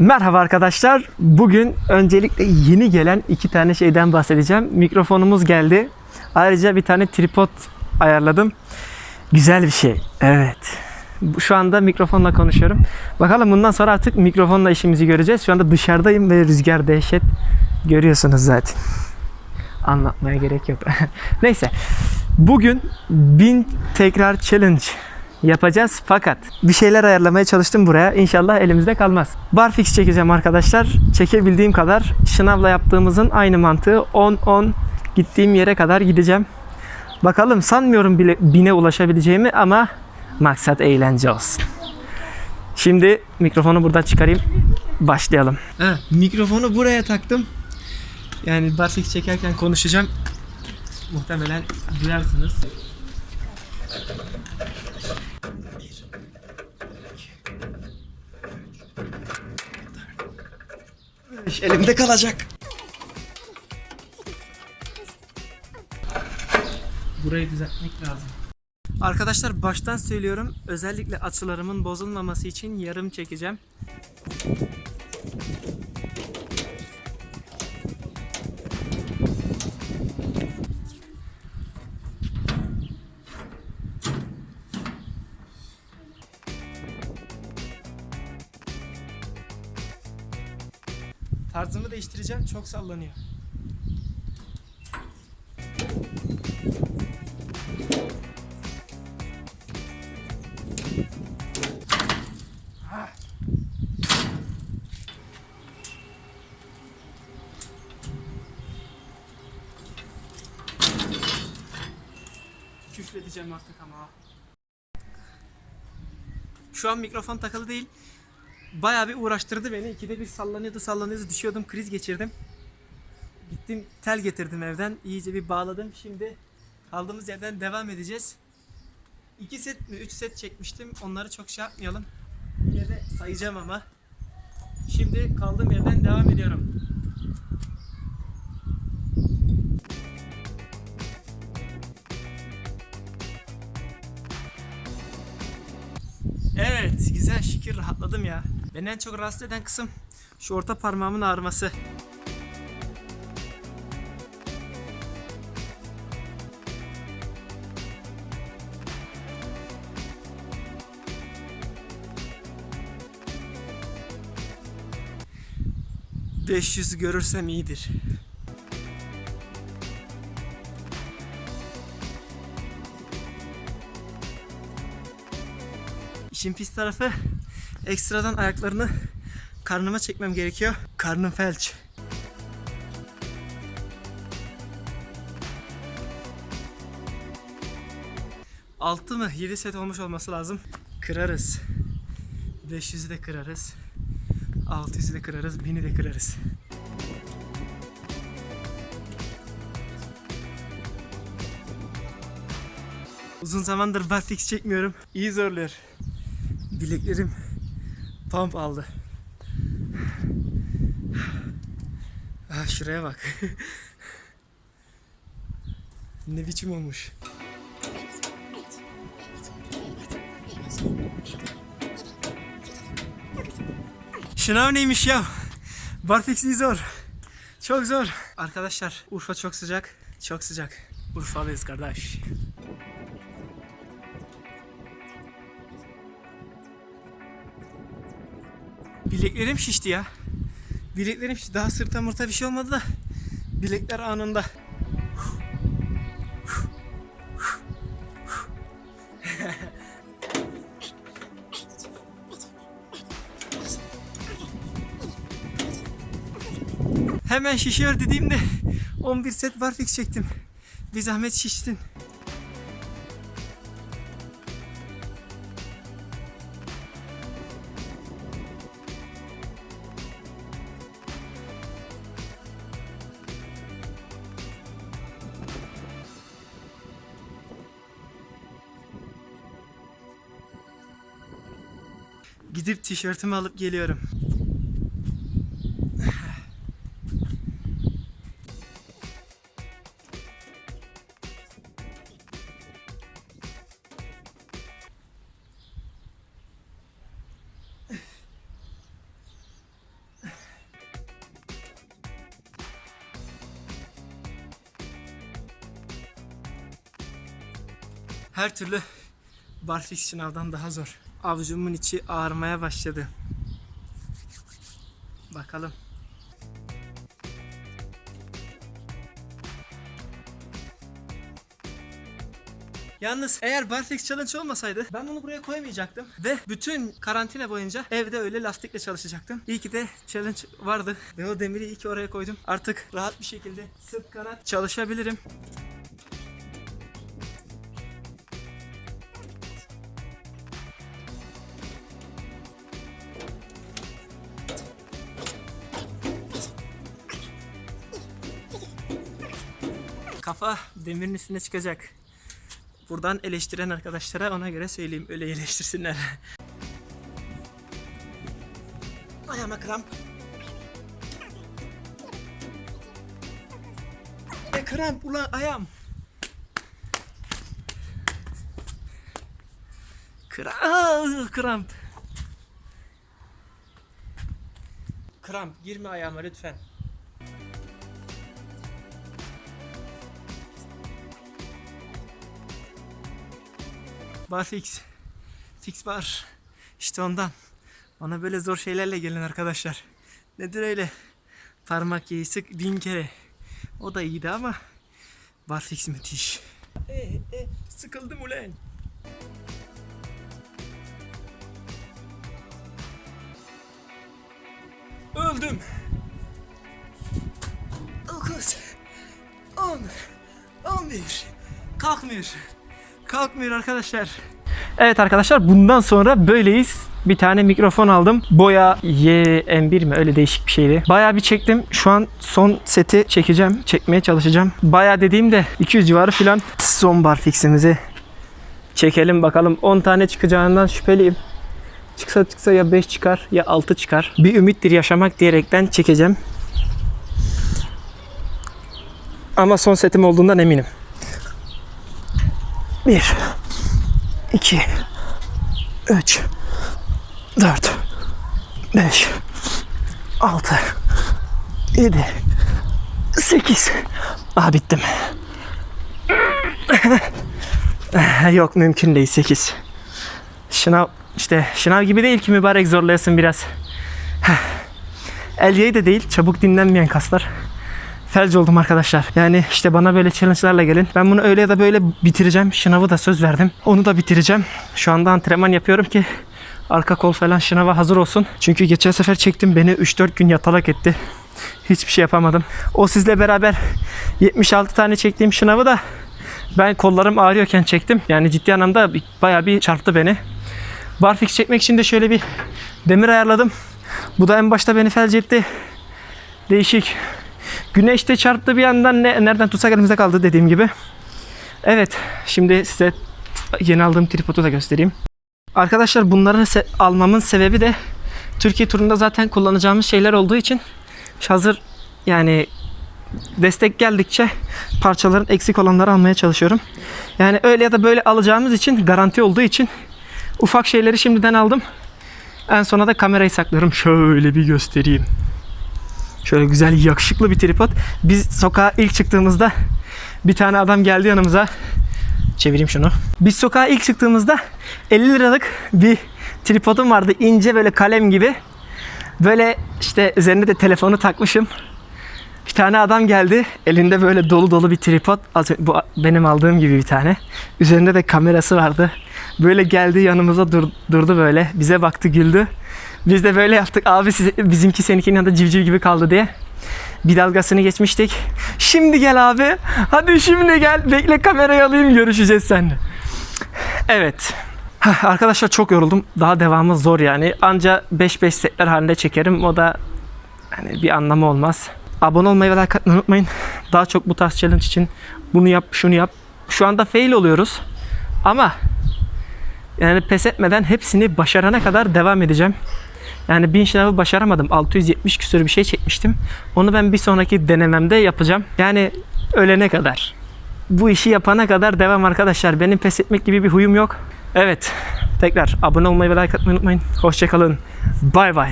Merhaba arkadaşlar. Bugün öncelikle yeni gelen iki tane şeyden bahsedeceğim. Mikrofonumuz geldi. Ayrıca bir tane tripod ayarladım. Güzel bir şey. Evet. Şu anda mikrofonla konuşuyorum. Bakalım bundan sonra artık mikrofonla işimizi göreceğiz. Şu anda dışarıdayım ve rüzgar dehşet. Görüyorsunuz zaten. Anlatmaya gerek yok. Neyse. Bugün 1000 tekrar challenge yapacağız fakat bir şeyler ayarlamaya çalıştım buraya. İnşallah elimizde kalmaz. Barfix çekeceğim arkadaşlar. Çekebildiğim kadar şınavla yaptığımızın aynı mantığı 10-10 gittiğim yere kadar gideceğim. Bakalım sanmıyorum bile bine ulaşabileceğimi ama maksat eğlence olsun. Şimdi mikrofonu buradan çıkarayım. Başlayalım. Evet, mikrofonu buraya taktım. Yani barfix çekerken konuşacağım. Muhtemelen duyarsınız. İş elimde kalacak. Burayı düzeltmek lazım. Arkadaşlar baştan söylüyorum. Özellikle açılarımın bozulmaması için yarım çekeceğim. Değiştireceğim. Çok sallanıyor. Küfredeceğim artık ama. Şu an mikrofon takılı değil. Bayağı bir uğraştırdı beni. İkide bir sallanıyordu sallanıyordu düşüyordum kriz geçirdim. Gittim tel getirdim evden. İyice bir bağladım. Şimdi kaldığımız yerden devam edeceğiz. İki set mi üç set çekmiştim. Onları çok şey yapmayalım. Yine de sayacağım ama. Şimdi kaldığım yerden devam ediyorum. Evet, güzel şükür rahatladım ya. Beni en çok rahatsız eden kısım şu orta parmağımın ağrıması. ...500 görürsem iyidir. İşin pis tarafı ekstradan ayaklarını karnıma çekmem gerekiyor. Karnım felç. Altı mı 7 set olmuş olması lazım. Kırarız. 500'ü de kırarız. 600'ü de kırarız. 1000'i de kırarız. Uzun zamandır barfix çekmiyorum. İyi zorluyor. Bileklerim pump aldı. Ah şuraya bak. ne biçim olmuş. Şınav neymiş ya? Barfix iyi zor. Çok zor. Arkadaşlar Urfa çok sıcak. Çok sıcak. Urfalıyız kardeş. Bileklerim şişti ya. Bileklerim şişti. Daha sırta mırta bir şey olmadı da bilekler anında. Hemen şişiyor dediğimde 11 set barfix çektim. Bir zahmet şişsin. gidip tişörtümü alıp geliyorum. her türlü barfiks sınavdan daha zor. Avucumun içi ağrımaya başladı. Bakalım. Yalnız eğer Barfix Challenge olmasaydı ben bunu buraya koymayacaktım. Ve bütün karantina boyunca evde öyle lastikle çalışacaktım. İyi ki de challenge vardı. Ve o demiri iyi ki oraya koydum. Artık rahat bir şekilde sırt kanat çalışabilirim. Kafa demirin üstüne çıkacak. Buradan eleştiren arkadaşlara ona göre söyleyeyim. Öyle eleştirsinler. Ayağıma kramp. E kramp ulan ayağım. Kramp. Kramp. Kramp girme ayağıma lütfen. Bar fix. Fix bar. İşte ondan. Bana böyle zor şeylerle gelin arkadaşlar. Nedir öyle? Parmak yeği sık bin kere. O da iyiydi ama bar fix müthiş. E, e, sıkıldım ulan. Öldüm. 9 10 11 Kalkmıyor. Kalkmıyor arkadaşlar. Evet arkadaşlar bundan sonra böyleyiz. Bir tane mikrofon aldım. Boya YM1 mi öyle değişik bir şeydi. Bayağı bir çektim. Şu an son seti çekeceğim. Çekmeye çalışacağım. Bayağı dediğimde 200 civarı filan. Son bar fiximizi çekelim bakalım. 10 tane çıkacağından şüpheliyim. Çıksa çıksa ya 5 çıkar ya 6 çıkar. Bir ümittir yaşamak diyerekten çekeceğim. Ama son setim olduğundan eminim. 1 2 3 4 5 6 7 8 Ah bittim. Yok mümkün değil 8. Şınav işte şınav gibi değil ki mübarek zorlayasın biraz. Elyeyi de değil çabuk dinlenmeyen kaslar. Felç oldum arkadaşlar. Yani işte bana böyle challenge'larla gelin. Ben bunu öyle ya da böyle bitireceğim. Şınavı da söz verdim. Onu da bitireceğim. Şu anda antrenman yapıyorum ki arka kol falan şınava hazır olsun. Çünkü geçen sefer çektim beni 3-4 gün yatalak etti. Hiçbir şey yapamadım. O sizle beraber 76 tane çektiğim şınavı da ben kollarım ağrıyorken çektim. Yani ciddi anlamda bayağı bir çarptı beni. Barfix çekmek için de şöyle bir demir ayarladım. Bu da en başta beni felç etti. Değişik. Güneş de çarptı bir yandan ne, nereden tutsak elimizde kaldı dediğim gibi. Evet şimdi size yeni aldığım tripodu da göstereyim. Arkadaşlar bunları se- almamın sebebi de Türkiye turunda zaten kullanacağımız şeyler olduğu için hazır yani destek geldikçe parçaların eksik olanları almaya çalışıyorum. Yani öyle ya da böyle alacağımız için garanti olduğu için ufak şeyleri şimdiden aldım. En sona da kamerayı saklıyorum. Şöyle bir göstereyim. Şöyle güzel yakışıklı bir tripod. Biz sokağa ilk çıktığımızda bir tane adam geldi yanımıza. Çevireyim şunu. Biz sokağa ilk çıktığımızda 50 liralık bir tripodum vardı. ince böyle kalem gibi. Böyle işte üzerine de telefonu takmışım. Bir tane adam geldi. Elinde böyle dolu dolu bir tripod. Bu benim aldığım gibi bir tane. Üzerinde de kamerası vardı. Böyle geldi yanımıza dur- durdu böyle. Bize baktı güldü. Biz de böyle yaptık. Abi siz, bizimki seninkinin yanında civciv gibi kaldı diye. Bir dalgasını geçmiştik. Şimdi gel abi. Hadi şimdi gel. Bekle kamerayı alayım görüşeceğiz seninle. Evet. Arkadaşlar çok yoruldum. Daha devamı zor yani. Anca 5-5 setler halinde çekerim. O da hani bir anlamı olmaz. Abone olmayı ve like atmayı unutmayın. Daha çok bu tarz challenge için bunu yap, şunu yap. Şu anda fail oluyoruz. Ama yani pes etmeden hepsini başarana kadar devam edeceğim. Yani 1000 şınavı başaramadım. 670 küsur bir şey çekmiştim. Onu ben bir sonraki denememde yapacağım. Yani ölene kadar. Bu işi yapana kadar devam arkadaşlar. Benim pes etmek gibi bir huyum yok. Evet. Tekrar abone olmayı ve like atmayı unutmayın. Hoşçakalın. Bay bay.